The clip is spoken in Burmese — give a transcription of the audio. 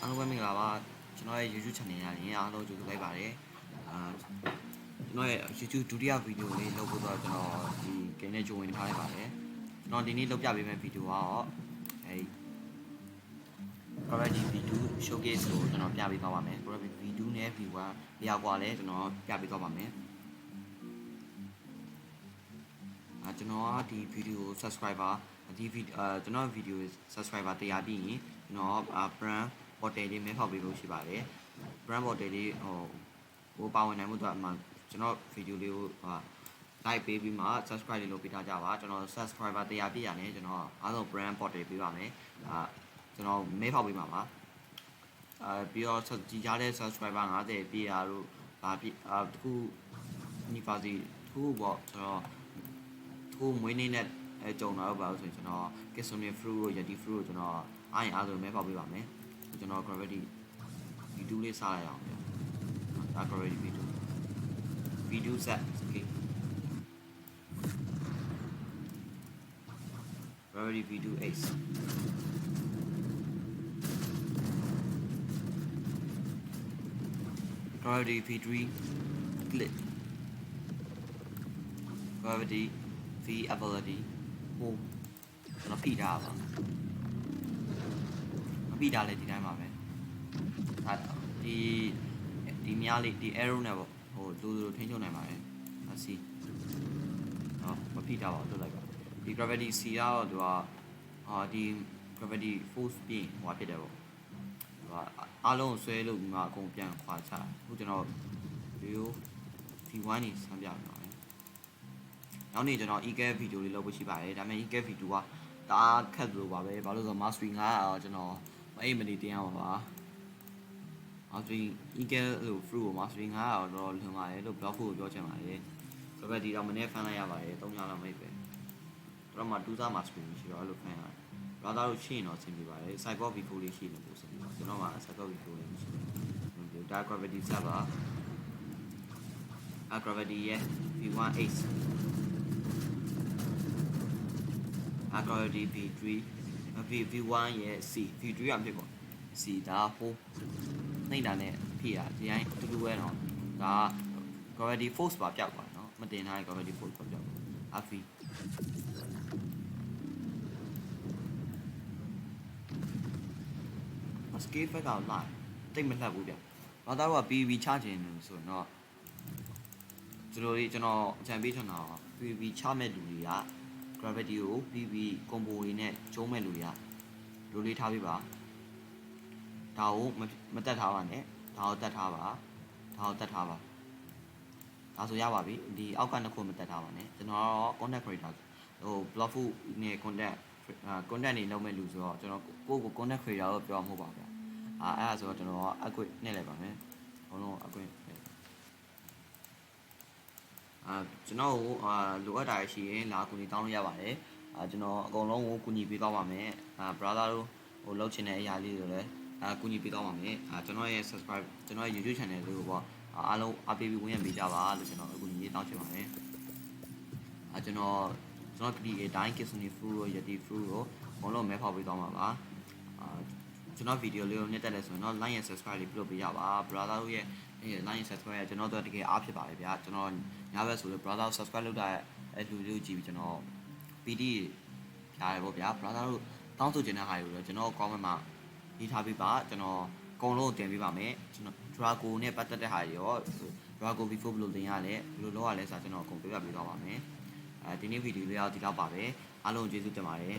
အားလုံးပဲမင်္ဂလာပါကျွန်တော်ရဲ့ YouTube channel ရရင်အားလုံးကြိုဆိုလိုက်ပါတယ်အာကျွန်တော်ရဲ့ YouTube ဒုတိယဗီဒီယိုလေးလုပ်ဖို့တော့ကျွန်တော်ဒီ game နဲ့ join ထားလိုက်ပါတယ်ကျွန်တော်ဒီနေ့လုပ်ပြပေးမယ့်ဗီဒီယိုကတော့အဲဒီ Already V2 showcase ကိုကျွန်တော်ပြပေးသွားပါမယ် Already V2 နဲ့ V1 ဘယ်ရောက်กว่าလဲကျွန်တော်ပြပေးသွားပါမယ်အာကျွန်တော်ကဒီ video subscriber ဒီ video အာကျွန်တော် video subscriber တရားပြီးရင်ကျွန်တော်အာ brand portal လေးမဲဖောက်ပေးဖို့ရှိပါတယ် brand portal လေးဟိုဟိုပါဝင်နိုင်မှုတော့အမှကျွန်တော် video လေးကိုဟာ like ပေးပြီးမှ subscribe လေးလုပ်ပေးထားကြပါကျွန်တော် subscriber တရားပြည့်ရတယ်ကျွန်တော်အားလုံး brand portal ပေးပါမယ်အာကျွန်တော်မဲဖောက်ပေးပါပါအာပြီးတော့ကြည်ကြတဲ့ subscriber 50ပြည့်ရတို့ဒါပြည့်အာတခု university တခုပေါ့ကျွန်တော်တခုမွေးနေ့နဲ့အဲကြုံတော့ပါလို့ဆိုရင်ကျွန်တော် Kitsune fruit တို့ Yeti fruit တို့ကျွန်တော်အားရင်အားလုံးမဲဖောက်ပေးပါမယ် ကျွန်တော် gravity V2 လေးစားလိုက်အောင်ဗျဒါ gravity V2 V2 set okay gravity V2 ace gravity V3 clip gravity V ability ဟိုကျွန်တော်ဖိထားပါ မဖိထားလဲဒီတိုင်းပါပဲအဲဒီဒီမြားလေးဒီ arrow နဲ့ပေါ့ဟိုလူလူထိန်းချုပ်နိုင်ပါတယ်အစီဟောမဖိထားပါဘူးလွတ်လိုက်ပါဒီ gravity C ကတော့သူကအာဒီ gravity force ပြင်ဟိုဖြစ်တယ်ပေါ့သူကအားလုံးဆွဲလို့ငါအကုန်ပြန်ခွာချအခုကျွန်တော်ဒီကို V1 နေဆန်းပြမယ်နော်နောက်နေ့ကျွန်တော် e-cap ဗီဒီယိုလေးလုပ်ဖို့ရှိပါတယ်ဒါပေမဲ့ e-cap ဗီဒီယိုကတအားခက်လို့ပါပဲဘာလို့လဲဆိုတော့ mastery 9တော့ကျွန်တော်မ အိမ်မနေတင်ရမှာပါ mastery e-cap လို့ fruit ကို mastery 9တော့တော့လွန်ပါတယ်လို့ blog ဖို့ပြောချင်ပါတယ်ဆိုတော့ဒီတော့မနေ့ဖန်လိုက်ရပါတယ်3ညလောက်မိတ်ပဲတော့မှ2စား mastery ရှိတော့အဲ့လိုဖန်ရတယ်ဘာသာလို့ရှိရင်တော့အဆင်ပြေပါတယ် cyber v4 လေးရှိနေလို့အဆင်ပြေပါကျွန်တော်က cyber v4 လေးမရှိဘူးဒါ gravity server a gravity ရဲ့ v1 ace a gravity v3 v v1 ရဲ့ c v3 ရဖြစ်ပေါ့ c ဒါဟိုနှိမ့်တာနဲ့ဖြစ်ရဒီတိုင်းအတူတူပဲเนาะဒါ gravity force ပါပြောက်သွားเนาะမတင်ထားတဲ့ gravity force ပါပြောက်အဖီစကေးဖက်ကလာတိတ်မလှက်ဘူးဗျ။ဘာသာတော့ PV ချခြင်းလို့ဆိုတော့ကျွန်တော်လေးကျွန်တော်အကြံပေးချင်တာက PV ချမဲ့လူတွေက gravity ကို PV combo တွေနဲ့ကျုံးမဲ့လူတွေကလူလေးထားပေးပါဒါကိုမတက်ထားပါနဲ့ဒါကိုတက်ထားပါဒါကိုတက်ထားပါဒါဆိုရပါပြီဒီအောက်ကနှစ်ခုမတက်ထားပါနဲ့ကျွန်တော်ကတော့ content creator ဟို blog နဲ့ content content တွေလုပ်မဲ့လူဆိုတော့ကျွန်တော်ကိုယ့်ကို content creator လို့ပြောမှာမဟုတ်ပါဘူးအာအဲ့ဒါဆိုတော့ကျွန်တော်အကွတ်နဲ့လိုက်ပါမယ်ဘုံလုံးအကွတ်အာ ကျွန်တော်ကိုအာလိုအပ်တာရှိရင်လာကူညီတောင်းလို့ရပါတယ်အာကျွန်တော်အကုန်လုံးကိုကူညီပေးသွားပါမယ်အာ brother တို့ဟိုလုပ်ချင်တဲ့အရာလေးတွေလည်းအာကူညီပေးသွားပါမယ်အာကျွန်တော်ရဲ့ subscribe ကျွန်တော်ရဲ့ YouTube channel လေးကိုပေါ့အားလုံးအားပေးပြီးဝင်ရပေးကြပါလို့ကျွန်တော်အကူညီတောင်းချင်ပါတယ်အာကျွန်တော်ကျွန်တော်ဒီအတိုင်း Kitsune fruit ရော Yeti fruit ရောအကုန်လုံးမဲဖောက်ပေးသွားမှာပါအာ ကျွန်တော်ဗီဒီယိုလေးကိုနှစ်တက်လဲဆိုရင်တော့ like and subscribe လေးပြုလုပ်ပေးကြပါ brother တို့ရဲ့ like and subscribe ရကျွန်တော်တို့တကယ်အားဖြစ်ပါတယ်ဗျာကျွန်တော်ညဘက်ဆိုလို့ brother subscribe လုပ်တာအဲ့လူလေးကိုကြည့်ပြီးကျွန်တော် PD ဖြားရပေါ့ဗျာ brother တို့တောင်းဆိုချင်တဲ့ဟာတွေကိုလည်းကျွန်တော် comment မှာရေးထားပေးပါကျွန်တော်အကုန်လုံးတင်ပေးပါမယ်ကျွန်တော် Drago နဲ့ပတ်သက်တဲ့ဟာတွေရော Drago before ဘယ်လိုတင်ရလဲဘယ်လိုလုပ်ရလဲဆိုတာကျွန်တော်အကုန်ပြပြပေးသွားပါမယ်အဲဒီနေ့ဗီဒီယိုလေးတော့ဒီလောက်ပါပဲအားလုံးကျေးဇူးတင်ပါတယ်